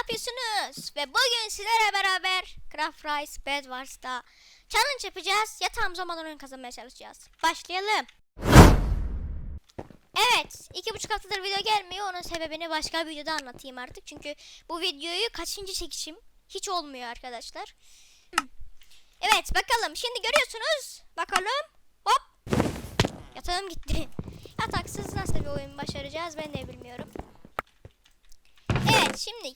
yapıyorsunuz? Ve bugün sizlerle beraber Craft Rice Bed Wars'ta challenge yapacağız. Yatağımız olmadan oyun kazanmaya çalışacağız. Başlayalım. Evet, iki buçuk haftadır video gelmiyor. Onun sebebini başka bir videoda anlatayım artık. Çünkü bu videoyu kaçıncı çekişim hiç olmuyor arkadaşlar. Evet, bakalım. Şimdi görüyorsunuz. Bakalım. Hop. Yatağım gitti. Yataksız nasıl bir oyun başaracağız ben de bilmiyorum. Şimdi.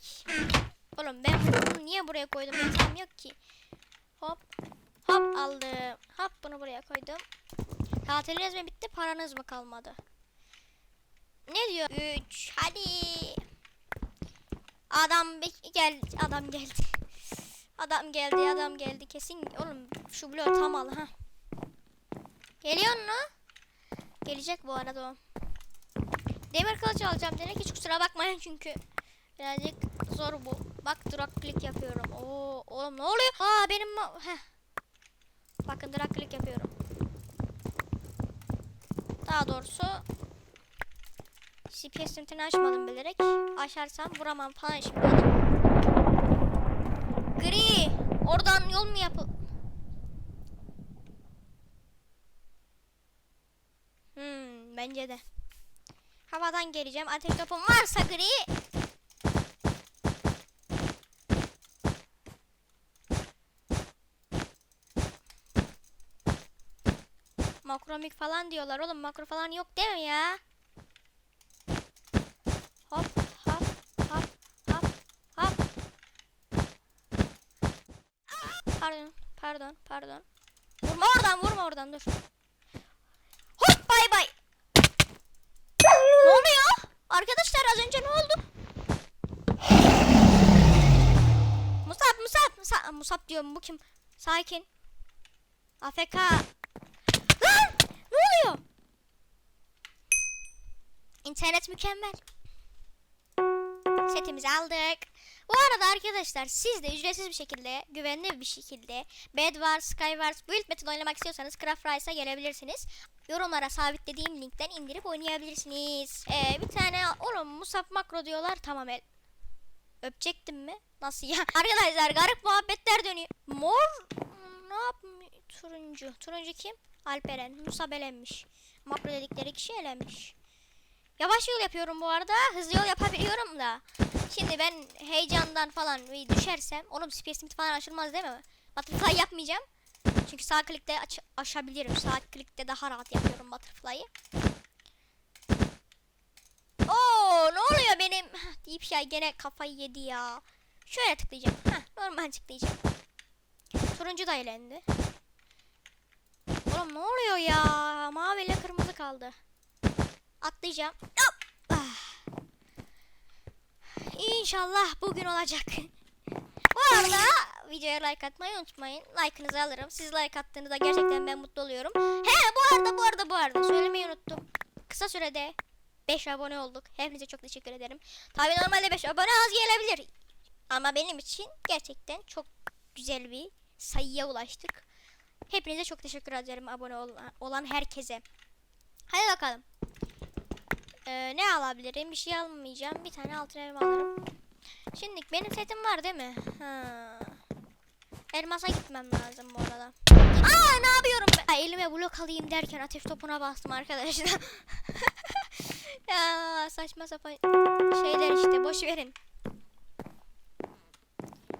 Oğlum ben bunu niye buraya koydum yatağım yok ki. Hop. Hop aldım. Hop bunu buraya koydum. Tatiliniz mi bitti paranız mı kalmadı? Ne diyor? 3 hadi. Adam be- gel adam geldi. Adam geldi adam geldi kesin. Oğlum şu bloğu tam al ha. Geliyor mu? Gelecek bu arada o. Demir kılıç alacağım demek hiç kusura bakmayın çünkü birazcık zor bu. Bak drag click yapıyorum. Oo oğlum ne oluyor? Aa benim heh. Bakın drag click yapıyorum. Daha doğrusu CPS limitini açmadım bilerek. Açarsam vuramam falan şimdi. Gri. Oradan yol mu yapı? Hmm, bence de. Havadan geleceğim. Ateş topum varsa gri. Makromik falan diyorlar oğlum. Makro falan yok değil mi ya? Hop hop hop hop hop. Pardon pardon pardon. Vurma oradan vurma oradan dur. Hop bay bay. Ne oluyor? Arkadaşlar az önce ne oldu? Musab Musab Musab, Musab diyorum bu kim? Sakin. AFK. Lan! Ne oluyor? İnternet mükemmel. Setimizi aldık. Bu arada arkadaşlar siz de ücretsiz bir şekilde, güvenli bir şekilde Bedwars, Skywars, Build Method oynamak istiyorsanız Craft gelebilirsiniz. Yorumlara sabitlediğim linkten indirip oynayabilirsiniz. Ee, bir tane oğlum Musab makro diyorlar tamam el. Öpecektim mi? Nasıl ya? Arkadaşlar garip muhabbetler dönüyor. Mor ne yapmış? Turuncu. Turuncu kim? Alperen. Musab elenmiş. Makro dedikleri kişi elenmiş. Yavaş yol yapıyorum bu arada. Hızlı yol yapabiliyorum da. Şimdi ben heyecandan falan düşersem. Oğlum space limit falan aşılmaz değil mi? Butterfly yapmayacağım. Çünkü sağ klikte aç aşabilirim. Sağ klikte daha rahat yapıyorum butterfly'ı. Oo ne oluyor benim? Deyip şey gene kafayı yedi ya. Şöyle tıklayacağım. Heh, normal tıklayacağım. Turuncu da elendi. Oğlum ne oluyor ya? Mavi ile kırmızı kaldı. Atlayacağım. Ah. İnşallah bugün olacak. Bu arada videoya like atmayı unutmayın. Like'ınızı alırım. Siz like attığınızda gerçekten ben mutlu oluyorum. He bu arada bu arada bu arada söylemeyi unuttum. Kısa sürede 5 abone olduk. Hepinize çok teşekkür ederim. Tabii normalde 5 abone az gelebilir. Ama benim için gerçekten çok güzel bir sayıya ulaştık. Hepinize çok teşekkür ederim abone olan herkese. Hadi bakalım. Ee, ne alabilirim? Bir şey almayacağım. Bir tane altın elma alırım. Şimdi benim setim var değil mi? Ha. Elmasa gitmem lazım bu arada. Aa ne yapıyorum ben? Elime blok alayım derken ateş topuna bastım arkadaşlar. ya saçma sapan şeyler işte boş verin.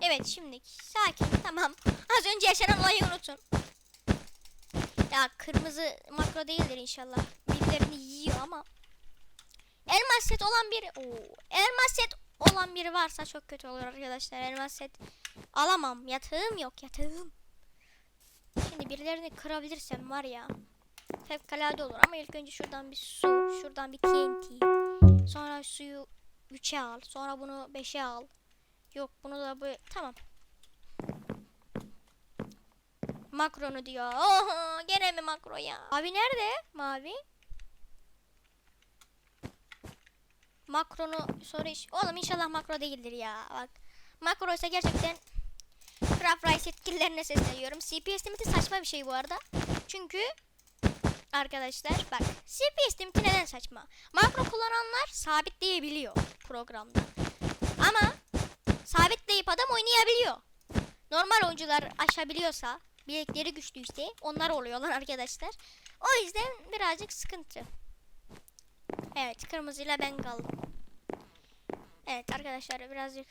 Evet şimdi sakin tamam. Az önce yaşanan olayı unutun. Ya kırmızı makro değildir inşallah. Birbirlerini yiyor ama. Elmas set olan biri. Oo, elmas set olan biri varsa çok kötü olur arkadaşlar. Elmas set alamam. Yatağım yok yatağım. Şimdi birilerini kırabilirsem var ya. Fevkalade olur ama ilk önce şuradan bir su. Şuradan bir TNT. Sonra suyu 3'e al. Sonra bunu 5'e al. Yok bunu da bu. Tamam. Makronu diyor. Oho, gene mi makro ya? Mavi nerede? Mavi. Makronu soru iş. Oğlum inşallah makro değildir ya. Bak. Makro ise gerçekten Craft Rice yetkililerine sesleniyorum. CPS limiti saçma bir şey bu arada. Çünkü arkadaşlar bak CPS limiti neden saçma? Makro kullananlar sabitleyebiliyor programda. Ama sabitleyip adam oynayabiliyor. Normal oyuncular aşabiliyorsa, bilekleri güçlüyse onlar oluyorlar arkadaşlar. O yüzden birazcık sıkıntı. Evet kırmızıyla ben kaldım. Evet arkadaşlar birazcık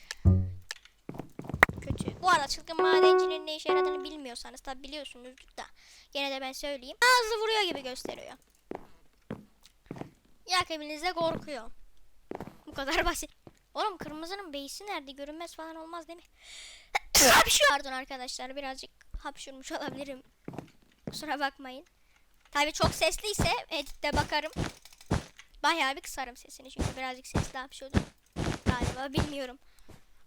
kötü. Bu arada çılgın madencinin ne işe yaradığını bilmiyorsanız tabi biliyorsunuzdur da. Gene de ben söyleyeyim. Ağzı vuruyor gibi gösteriyor. Yak evinizde korkuyor. Bu kadar basit. Oğlum kırmızının beysi nerede? Görünmez falan olmaz değil mi? Hapşu. Pardon arkadaşlar birazcık hapşurmuş olabilirim. Kusura bakmayın. Tabi çok sesliyse editte bakarım. Bayağı bir kısarım sesini çünkü birazcık sesli hapşurdum. Galiba bilmiyorum.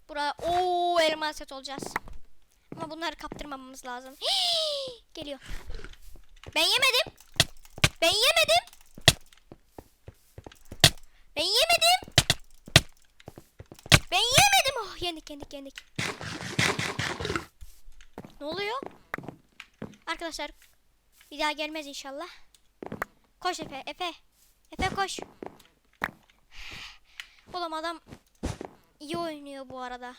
Bura o elmas set olacağız. Ama bunları kaptırmamamız lazım. Geliyor. Ben yemedim. Ben yemedim. Ben yemedim. Ben yemedim. Oh yendik yendik yendik. Ne oluyor? Arkadaşlar bir daha gelmez inşallah. Koş Efe Efe. Efe koş. Oğlum adam iyi oynuyor bu arada.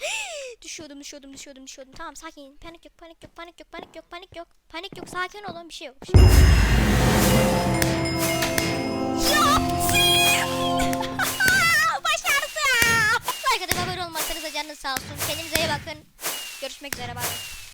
düşüyordum düşüyordum düşüyordum düşüyordum. Tamam sakin. Panik yok panik yok panik yok panik yok panik yok. Panik yok sakin olun bir şey yok. Bir şey yok. Başardım. Arkadaşlar abone olmazsanız canınız sağ olsun. Kendinize iyi bakın. Görüşmek üzere. Bye.